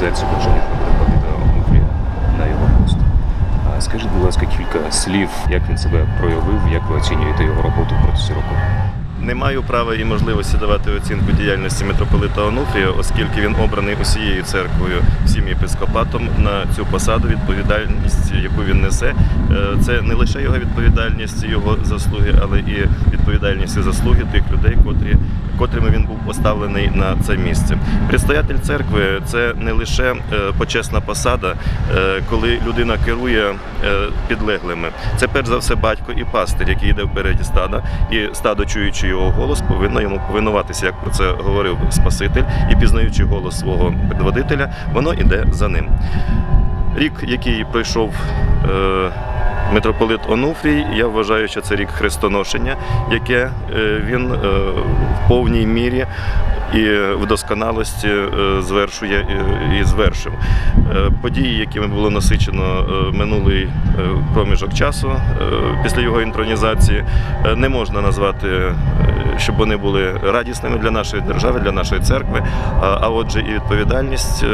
модернізації бажання митрополита Онуфрія на його пост. Скажіть, будь ласка, кілька слів, як він себе проявив, як ви оцінюєте його роботу протягом року? Не маю права і можливості давати оцінку діяльності митрополита Онуфрія, оскільки він обраний усією церквою, всім єпископатом на цю посаду. Відповідальність, яку він несе, це не лише його відповідальність, його заслуги, але і відповідальність і заслуги тих людей, котрі. Котрими він був поставлений на це місце. Предстоятель церкви це не лише е, почесна посада, е, коли людина керує е, підлеглими. Це перш за все батько і пастир, який йде впереді стада, і стадо, чуючи його голос, повинно йому повинуватися, як про це говорив Спаситель, і пізнаючи голос свого предводителя, воно йде за ним. Рік, який пройшов. Митрополит Онуфрій, я вважаю, що це рік хрестоношення, яке е, він е, в повній мірі і в досконалості е, звершує і- звершив. Події, якими було насичено минулий проміжок часу після його інтронізації, не можна назвати, щоб вони були радісними для нашої держави, для нашої церкви. А отже, і відповідальність.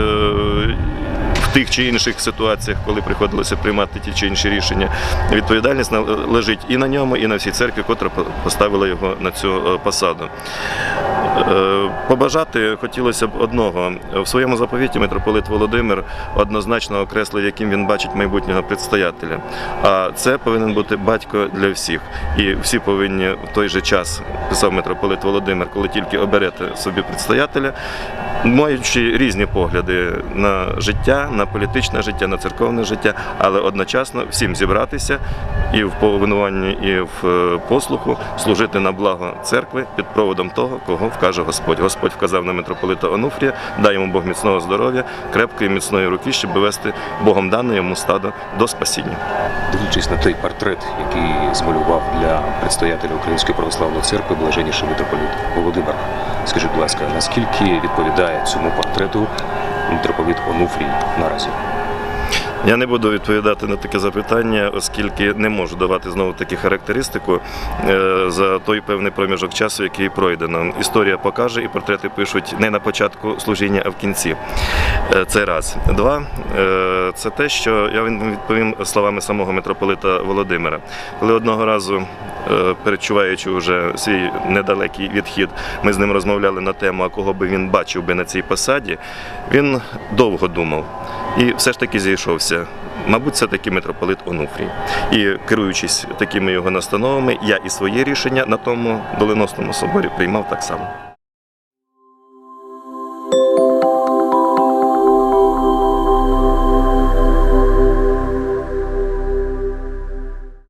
Тих чи інших ситуаціях, коли приходилося приймати ті чи інші рішення, відповідальність лежить і на ньому, і на всій церкві, котра поставила його на цю е, посаду. Е, Побажати хотілося б одного в своєму заповіті митрополит Володимир однозначно окреслив, яким він бачить майбутнього предстоятеля. А це повинен бути батько для всіх. І всі повинні в той же час, писав митрополит Володимир, коли тільки оберете собі предстоятеля, маючи різні погляди на життя, на політичне життя, на церковне життя, але одночасно всім зібратися і в повинуванні, і в е, послуху служити на благо церкви під проводом того, кого вкаже Господь. Господь вказав на митрополита Онуфрія, дай йому Бог міцного здоров'я, крепкої міцної руки, щоб вести Богом дане йому стадо до спасіння. Дивлячись на той портрет, який змалював для предстоятеля Української православної церкви блаженніший митрополит Володимир. Скажіть, будь ласка, наскільки відповідає цьому портрету митрополит Онуфрій наразі? Я не буду відповідати на таке запитання, оскільки не можу давати знову таки характеристику е, за той певний проміжок часу, який пройдено. Історія покаже, і портрети пишуть не на початку служіння, а в кінці. Е, Це раз. Два е, це те, що я відповім словами самого митрополита Володимира. Коли одного разу. Е, Перечуваючи вже свій недалекий відхід, ми з ним розмовляли на тему, а кого би він бачив би на цій посаді. Він довго думав і все ж таки зійшовся. Мабуть, це таки митрополит Онуфрій. І керуючись такими його настановами, я і своє рішення на тому доленосному соборі приймав так само.